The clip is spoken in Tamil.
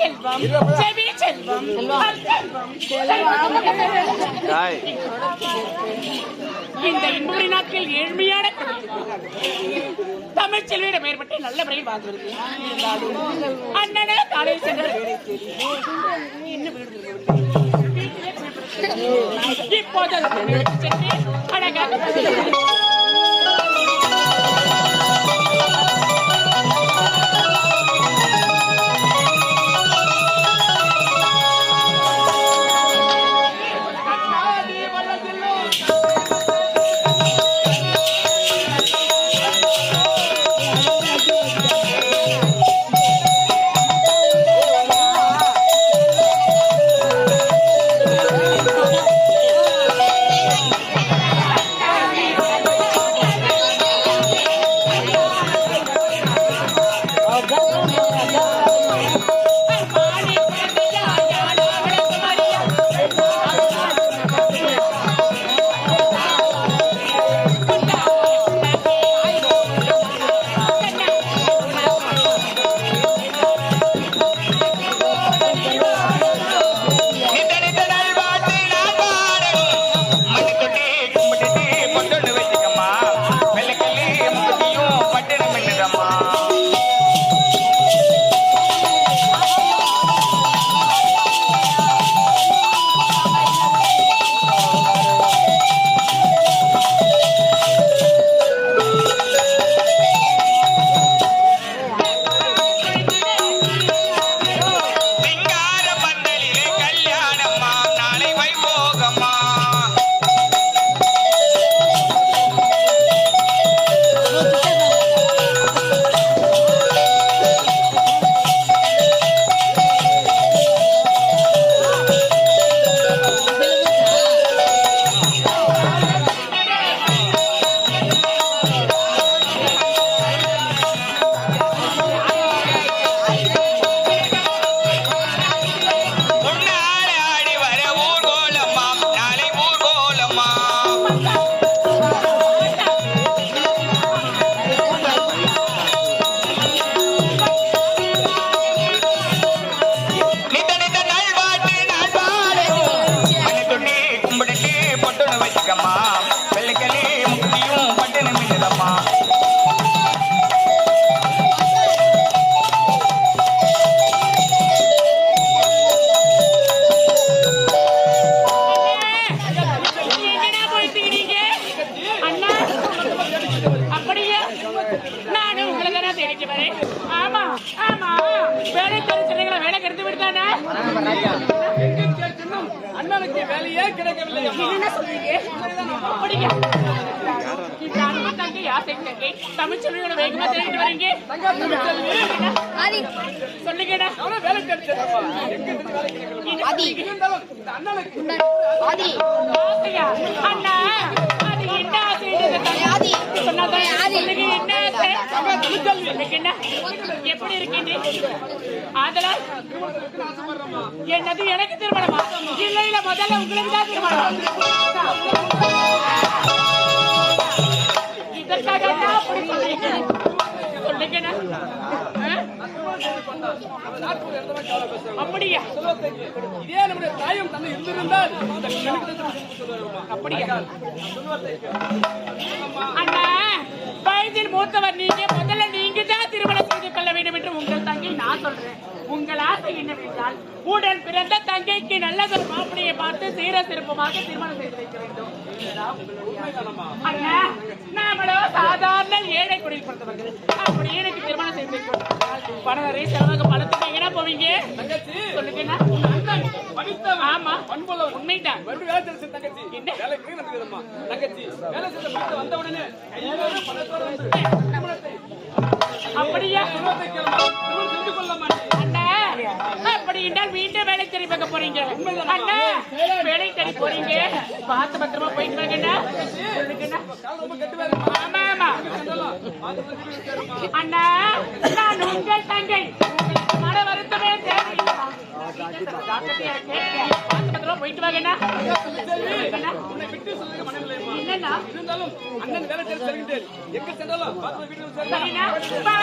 செல்வம் செவி செல்வம் இந்த இன்புரி நாட்கள் ஏழ்மையான தமிழ். செல்வியிடம் ஏற்பட்டு நல்ல முறையில் வாழ்ந்து இருந்தாலும் அண்ணனே காலையில் சென்ற. இப்போது அழகாக அண்ணனுக்கு வேலையே கிடைக்கவில்லை. என்ன சொல்றீங்க? அன்பு தங்கை, ஆசை தங்கை, தமிழ் செல்வியோட வேகமா தேடிட்டு வரீங்க? சொல்லுங்கடா. அவனும் வேலை கிடைச்சதம்மா. எங்க இருந்து எப்படி இருக்கீங்க? ஆதலால் என்னது எனக்கு திருமணமா? இல்ல இல்ல முதல்ல உங்களுக்கு தான் திருமணம். இதற்காக? அப்படியா? இதே நம்முடைய தாயும் தந்தை இருந்திருந்தால் இந்த கணக்கு சொல்லுவாருமா அப்படியா? அண்ணா வயதில் மூத்தவர் நீங்க முதல்ல நான் சொல்றேன். உங்கள் ஆசை என்னவென்றால் உடன் பிறந்த தங்கைக்கு நல்லதொரு மாப்பிளையை பார்த்து சீர சிறப்புமாக திருமணம் செய்து வைக்க வேண்டும். நாமளோ சாதாரண ஏழை குடியில் பிறந்தவர்கள். அப்படி எனக்கு திருமணம் செய்து வைக்கணும் பணம் நிறைய செலவாக பணத்துக்கு எங்கடா போவீங்க? படித்தவன். ஆமா. உண்மைதான். என்ன? தங்கச்சி வேலை படித்து வந்த உடனே அப்படியா? கொள்ள மாட்டேன் அண்ணா அப்படி என்றால் மீண்டும் வேலை தேடி பார்க்க போறீங்க. அண்ணா வேலை தேடி போறீங்க. பார்த்து பத்திரமா போயிட்டு வாங்கண்ணா ஆமா ஆமா அண்ணா நான் உங்கள் தங்கை. மன வருத்தமே தேவையில்லை. பத்திரமா போயிட்டு வாங்கண்ணா என்னண்ணா? இருந்தாலும் அண்ணன் வேலை தெரிஞ்சு செல்கின்றேன் எங்க சென்றாலும் வீட்டுக்கு.